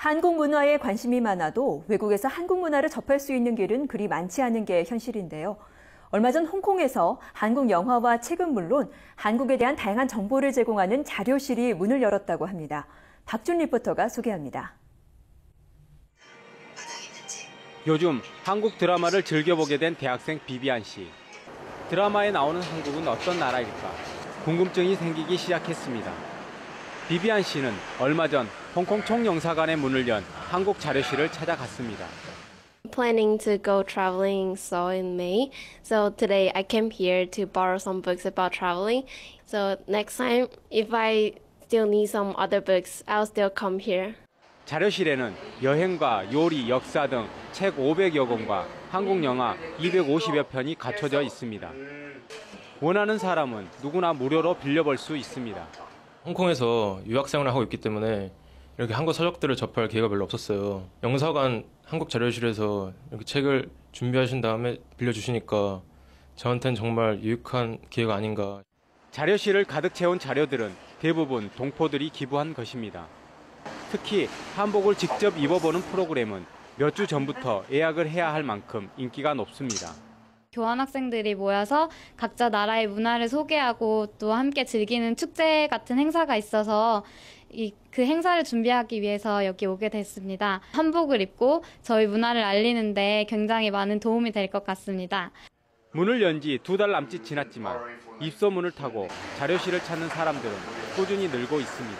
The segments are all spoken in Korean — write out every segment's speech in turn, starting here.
한국 문화에 관심이 많아도 외국에서 한국 문화를 접할 수 있는 길은 그리 많지 않은 게 현실인데요. 얼마 전 홍콩에서 한국 영화와 책은 물론 한국에 대한 다양한 정보를 제공하는 자료실이 문을 열었다고 합니다. 박준 리포터가 소개합니다. 요즘 한국 드라마를 즐겨보게 된 대학생 비비안 씨. 드라마에 나오는 한국은 어떤 나라일까? 궁금증이 생기기 시작했습니다. 비비안 씨는 얼마 전 홍콩 총영사관의 문을 연 한국 자료실을 찾아갔습니다. planning to go traveling so in May. So today I came here to borrow some books about traveling. So next time if I still need some other books, I'll still come here. 자료실에는 여행과 요리, 역사 등 책 500여 권과 한국 영화 250여 편이 갖춰져 있습니다. 원하는 사람은 누구나 무료로 빌려볼 수 있습니다. 홍콩에서 유학생활을 하고 있기 때문에 이렇게 한국 서적들을 접할 기회가 별로 없었어요. 영사관 한국 자료실에서 이렇게 책을 준비하신 다음에 빌려주시니까 저한테는 정말 유익한 기회가 아닌가. 자료실을 가득 채운 자료들은 대부분 동포들이 기부한 것입니다. 특히 한복을 직접 입어보는 프로그램은 몇 주 전부터 예약을 해야 할 만큼 인기가 높습니다. 교환학생들이 모여서 각자 나라의 문화를 소개하고 또 함께 즐기는 축제 같은 행사가 있어서 이, 그 행사를 준비하기 위해서 여기 오게 됐습니다. 한복을 입고 저희 문화를 알리는데 굉장히 많은 도움이 될 것 같습니다. 문을 연 지 두 달 남짓 지났지만 입소문을 타고 자료실을 찾는 사람들은 꾸준히 늘고 있습니다.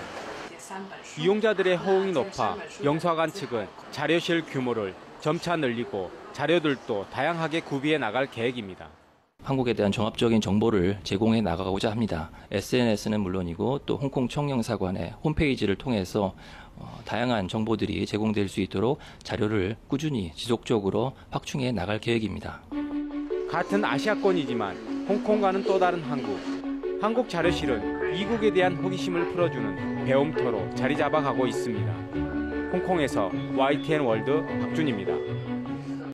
이용자들의 호응이 높아 영사관 측은 자료실 규모를 점차 늘리고 자료들도 다양하게 구비해 나갈 계획입니다. 한국에 대한 종합적인 정보를 제공해 나가고자 합니다. SNS는 물론이고 또 홍콩 청영사관의 홈페이지를 통해서 어, 다양한 정보들이 제공될 수 있도록 자료를 꾸준히 지속적으로 확충해 나갈 계획입니다. 같은 아시아권이지만 홍콩과는 또 다른 한국. 한국 자료실은 이국에 대한 호기심을 풀어주는 배움터로 자리 잡아가고 있습니다. 홍콩에서 YTN 월드 박준입니다.